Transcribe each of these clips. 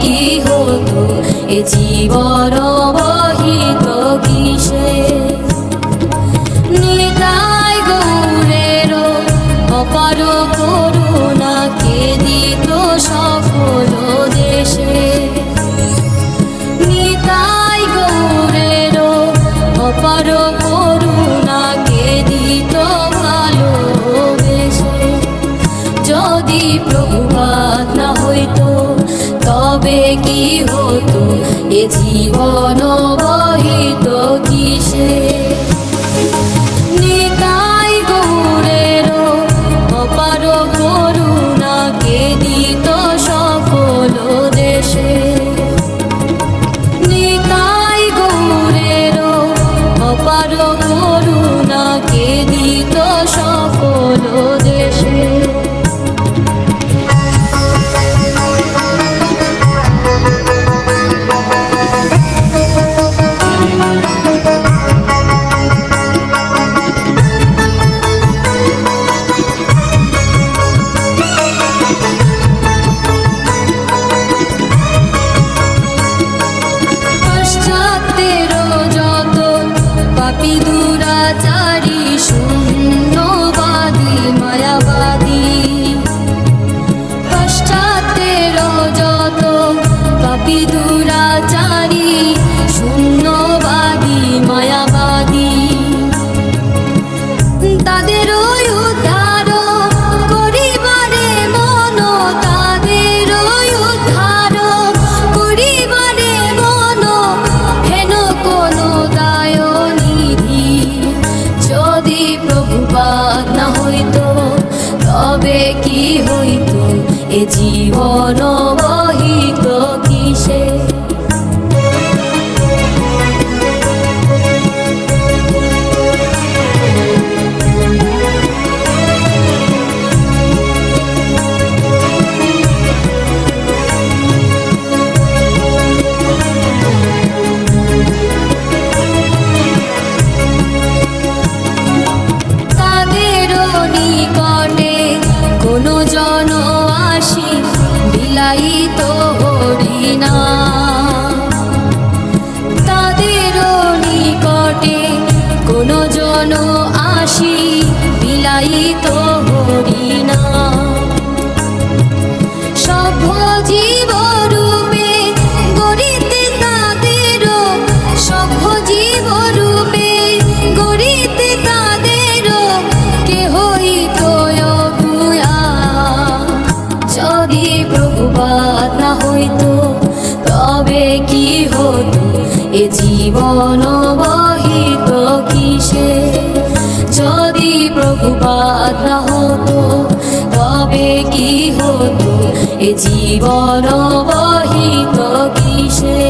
কি হতো? এ জীবন কি হতো? এ জীবন বহিত কিসে? নিতাই গৌরের অপার করুণা কে দিত সকল দেশে? নিতাই গৌরের অপার করুণা কে দিত সকল rápido. জীবন বহিত কিসে? তাদেরও নিকটে বিলাইত হরিণা সভ্য জীব রূপে গড়িতে তাদের রূপে গড়িতে তাদের কে হইত ভূয়া। না তবে কি হতো? এ জীবন প্রভুপাত না হতো তবে কি হতো? এ জীবন বহিত কিসে?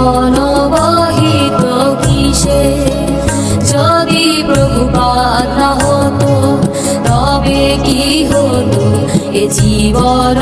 জীবন বহিত কিসে? যদি কি হতো? এ জীবন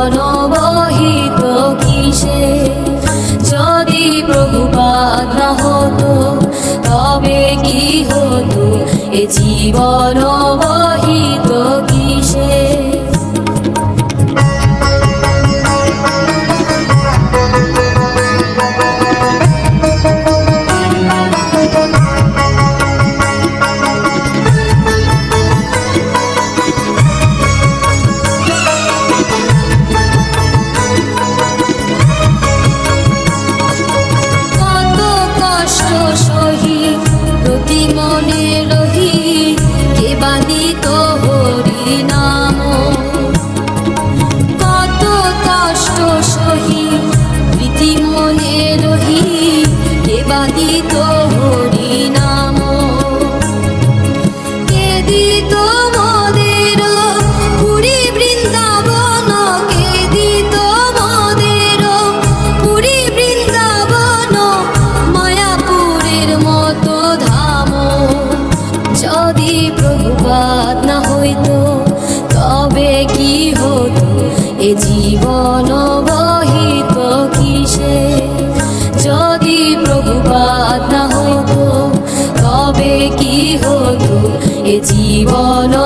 জীবন বহিত কিসে? যদি প্রভুপাত না হতো তবে কি হতো? এ জীবন বহিত জীবন